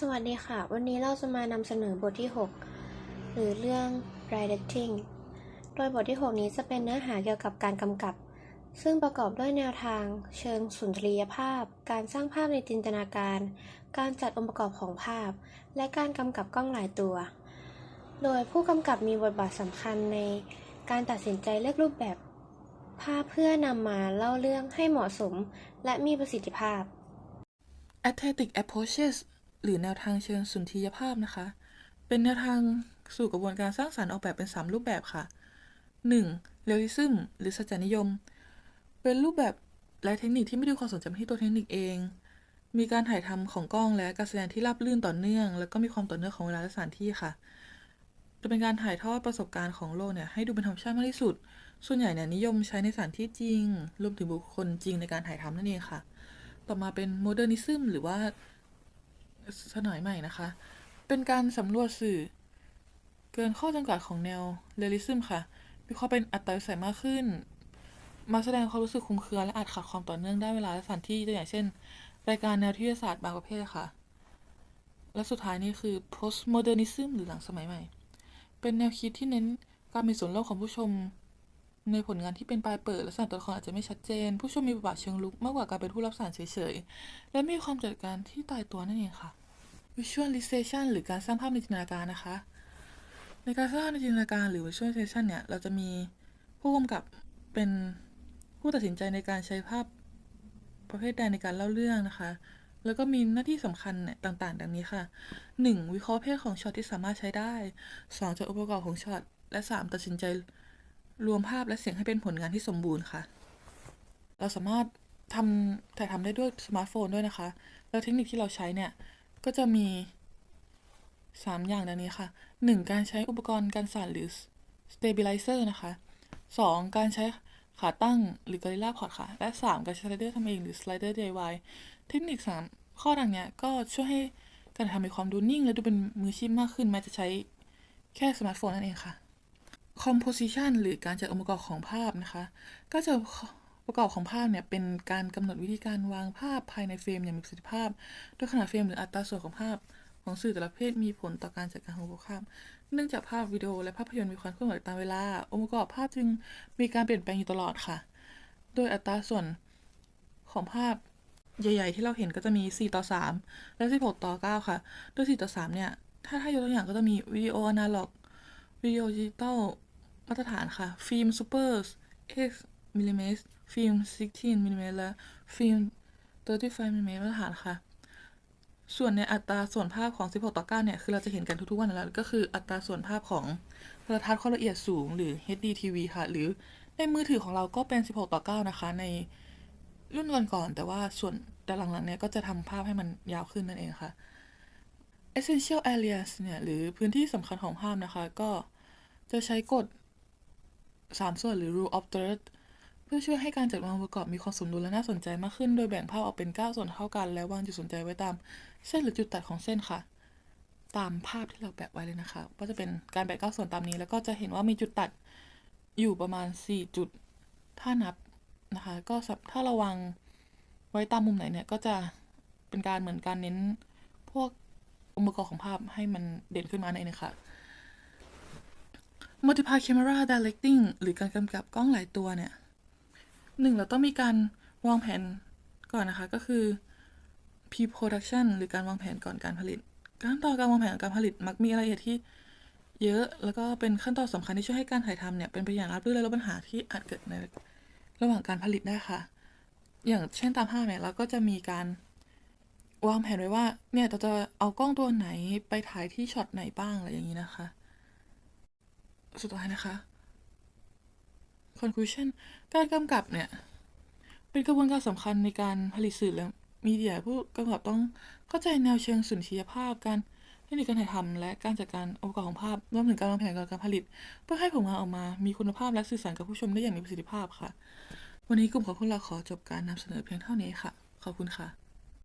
สวัสดีค่ะ วันนี้เราจะมานำเสนอบทที่ 6 หรือเรื่อง directing โดยบทที่ 6 นี้จะเป็นเนื้อหาเกี่ยวกับการกำกับ ซึ่งประกอบด้วยแนวทาง เชิงสุนทรียภาพ การสร้างภาพในจินตนาการ การจัดองค์ประกอบของภาพ และการกำกับกล้องหลายตัว โดยผู้กำกับมีบทบาทสำคัญในการตัดสินใจเลือกรูปแบบภาพเพื่อนำมาเล่าเรื่องให้เหมาะสม และมีประสิทธิภาพ Aesthetic Approaches หรือแนวทางเชิงสุนทรียภาพนะคะ เป็นแนวทางสู่กระบวนการสร้างสรรค์ออกแบบเป็น 3 รูปแบบค่ะ 1. Realism หรือสัจนิยม เป็นรูปแบบและเทคนิคที่ไม่ดูความสนใจที่ตัวเทคนิคเอง มีการถ่ายทำของกล้องและการแสดงที่ราบรื่นต่อเนื่อง แล้วก็มีความต่อเนื่องของเวลาและสถานที่ค่ะ จะเป็นการถ่ายทอดประสบการณ์ของโลกเนี่ยให้ดูเป็นธรรมชาติมากที่สุด ส่วนใหญ่เนี่ยนิยมใช้ในสถานที่จริง รวมถึงบุคคลจริงในการถ่ายทำนั่นเองค่ะ ต่อมาเป็นโมเดิร์นิซึมหรือว่า สมัยใหม่นะคะ เป็นการสำรวจสื่อ เกินข้อจำกัดของแนวเรลิซึมค่ะมีความเป็นอัตราวิสัยมากขึ้น มาแสดงความรู้สึกคลุมเครือและอาจขาดความต่อเนื่องได้เวลาและสถานที่ตัวอย่างเช่น รายการแนวทยศาสตร์บางประเภทค่ะ และสุดท้ายนี่คือ postmodernism หรือหลังสมัยใหม่ เป็นแนวคิดที่เน้นการมีส่วนร่วมของผู้ชม ในผลงานที่เป็นปลายเปิดและสานตัวละครอาจจะไม่ชัดเจน ผู้ชมมีบทบาทเชิงลุกมากกว่าการเป็นผู้รับสารเฉยๆ และมีความจัดการที่ตายตัวนั่นเองค่ะ visualization หรือการสร้างภาพในจินตนาการนะคะ ในการสร้างภาพในจินตนาการหรือ visualization เนี่ย เราจะมีผู้กำกับเป็นผู้ตัดสินใจในการใช้ภาพประเภทใดในการเล่าเรื่องนะคะ แล้วก็มีหน้าที่สำคัญเนี่ยต่างๆ ดังนี้ค่ะ 1. วิเคราะห์เพศของช็อตที่สามารถใช้ได้ 2. จัดองค์ประกอบของช็อต และ 3. ตัดสินใจ รวมภาพและเสียงให้เป็นผลงานที่สมบูรณ์ค่ะ เราสามารถทำถ่ายทำได้ด้วยสมาร์ทโฟนด้วยนะคะ แล้วเทคนิคที่เราใช้เนี่ย ก็จะมี 3 อย่างดังนี้ค่ะ 1. การใช้อุปกรณ์การสั่นหรือ stabilizer นะคะ 2. การใช้ขาตั้งหรือ Gorilla Pod ค่ะ และ 3. การใช้สไลเดอร์ทำเองหรือ slider DIY เทคนิค 3 ข้อดังเนี้ยก็ช่วยให้การทำมีความดูนิ่ง และดูเป็นมืออาชีพมากขึ้นแม้จะใช้แค่สมาร์ทโฟนนั่นเองค่ะ composition หรือการจัดองค์ประกอบของภาพนะคะ ก็จะประกอบของภาพเนี่ยเป็นการกำหนดวิธีการวางภาพภายในเฟรมอย่างมีประสิทธิภาพ โดยขนาดเฟรมหรืออัตราส่วนของภาพของสื่อแต่ละประเภทมีผลต่อการจัดการของภาพ เนื่องจากภาพวิดีโอและภาพยนตร์มีความเคลื่อนไหวตามเวลา องค์ประกอบภาพจึงมีการเปลี่ยนแปลงอยู่ตลอดค่ะ โดยอัตราส่วนของภาพใหญ่ ๆ ที่เราเห็นก็จะมี 4 ต่อ 3 และ 16 ต่อ 9 ค่ะ โดย 4 ต่อ 3 เนี่ย ถ้าถ้ายกตัวอย่างก็จะมีวิดีโออนาล็อกวิดีโอดิจิตอล มาตรฐานค่ะ ฟิล์มซูเปอร์ X มิลลิเมตรฟิล์ม16มิลลิเมตรและฟิล์ม35มิลลิเมตรมาตรฐานค่ะ ส่วนในอัตราส่วนภาพของ 16 ต่อ 9 เนี่ย คือเราจะเห็นกันทุกๆวันแล้วก็คืออัตราส่วนภาพของโทรทัศน์ความละเอียดสูงหรือ HD TV ค่ะ หรือในมือถือของเราก็เป็น 16 ต่อ 9 นะคะ ในรุ่นก่อนๆแต่ว่าส่วนแต่หลังๆ เนี่ยก็จะทำภาพให้มันยาวขึ้นนั่นเองค่ะ essential areas เนี่ย หรือพื้นที่สำคัญของภาพนะคะ ก็จะใช้กฎ 3ส่วนหรือ rule of third เพื่อช่วยให้การจัดวางองค์ประกอบมีความสมดุลและน่าสนใจมากขึ้น โดยแบ่งภาพออกเป็น 9 ส่วนเท่ากัน และวางจุดสนใจไว้ตาม เส้นหรือจุดตัดของเส้นค่ะ ตามภาพที่เราแปะไว้เลยนะคะ ก็จะเป็นการแบ่ง9ส่วนตามนี้ แล้วก็จะเห็นว่ามีจุดตัดอยู่ประมาณ 4 จุด ถ้านับนะคะ ก็ถ้าเราวางไว้ตามมุมไหนเนี่ย ก็จะเป็นการเหมือนการเน้นพวกองค์ประกอบของภาพให้มันเด่นขึ้นมาในนี้ค่ะ multiple camera directing หรือการกำกับกล้องหลายตัวเนี่ยหนึ่งเราต้องมีการวางแผนก่อนนะคะ ก็คือ pre-production หรือการวางแผนก่อนการผลิต ขั้นตอนการวางแผนการผลิตมักมีรายละเอียดที่เยอะ แล้วก็เป็นขั้นตอนสำคัญที่ช่วยให้การถ่ายทำเนี่ยเป็นไปอย่างราบรื่นและลดปัญหาที่อาจเกิดในระหว่างการผลิตได้ค่ะ อย่างเช่นตามภาพเนี่ยเราก็จะมีการวางแผนไว้ว่าเนี่ยเราจะเอากล้องตัวไหนไปถ่ายที่ช็อตไหนบ้างอะไรอย่างนี้นะคะ สุดท้ายนะคะ conclusion การกำกับเนี่ย เป็นกระบวนการสำคัญในการผลิตสื่อและมีเดียผู้กำกับต้องเข้าใจแนวเชิงสุนทรียภาพการเทคนิคการถ่ายทำและการจัดการองค์ประกอบของภาพรวมถึงการวางแผนการผลิต เพื่อให้ผลงานออกมา มีคุณภาพและสื่อสารกับผู้ชมได้อย่างมีประสิทธิภาพค่ะ วันนี้กลุ่มของพวกเราขอจบการนำเสนอเพียงเท่านี้ค่ะ ขอบคุณค่ะ